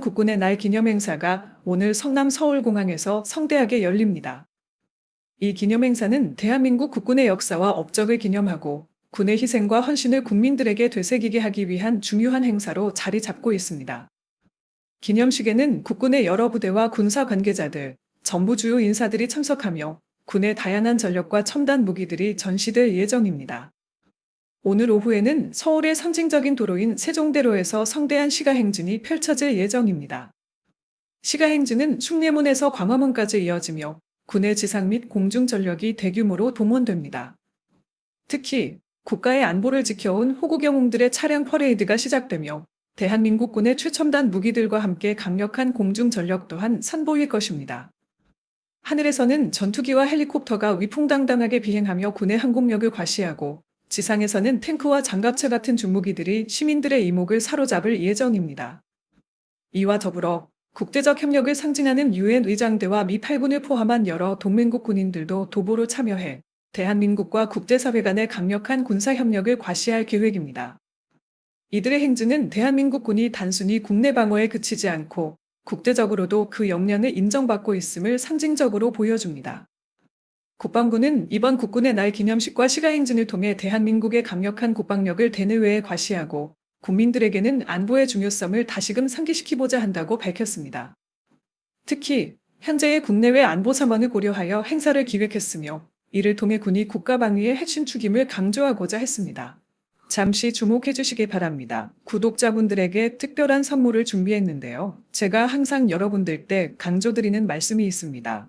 국군의 날 기념 행사가 오늘 성남 서울공항에서 성대하게 열립니다. 이 기념 행사는 대한민국 국군의 역사와 업적을 기념하고 군의 희생과 헌신을 국민들에게 되새기게 하기 위한 중요한 행사로 자리 잡고 있습니다. 기념식에는 국군의 여러 부대와 군사 관계자들, 전부 주요 인사들이 참석하며 군의 다양한 전력과 첨단 무기들이 전시될 예정입니다. 오늘 오후에는 서울의 상징적인 도로인 세종대로에서 성대한 시가행진이 펼쳐질 예정입니다. 시가행진은 숭례문에서 광화문까지 이어지며 군의 지상 및 공중 전력이 대규모로 동원됩니다. 특히 국가의 안보를 지켜온 호국 영웅들의 차량 퍼레이드가 시작되며 대한민국군의 최첨단 무기들과 함께 강력한 공중 전력 또한 선보일 것입니다. 하늘에서는 전투기와 헬리콥터가 위풍당당하게 비행하며 군의 항공력을 과시하고 지상에서는 탱크와 장갑차 같은 중무기들이 시민들의 이목을 사로잡을 예정입니다. 이와 더불어 국제적 협력을 상징하는 유엔 의장대와 미 8군을 포함한 여러 동맹국 군인들도 도보로 참여해 대한민국과 국제사회 간의 강력한 군사협력을 과시할 계획입니다. 이들의 행진은 대한민국 군이 단순히 국내 방어에 그치지 않고 국제적으로도 그 역량을 인정받고 있음을 상징적으로 보여줍니다. 국방부는 이번 국군의 날 기념식과 시가행진을 통해 대한민국의 강력한 국방력을 대내외에 과시하고 국민들에게는 안보의 중요성을 다시금 상기시키고자 한다고 밝혔습니다. 특히 현재의 국내외 안보 상황을 고려하여 행사를 기획했으며 이를 통해 군이 국가 방위의 핵심 축임을 강조하고자 했습니다. 잠시 주목해 주시기 바랍니다. 구독자분들에게 특별한 선물을 준비했는데요. 제가 항상 여러분들 때 강조드리는 말씀이 있습니다.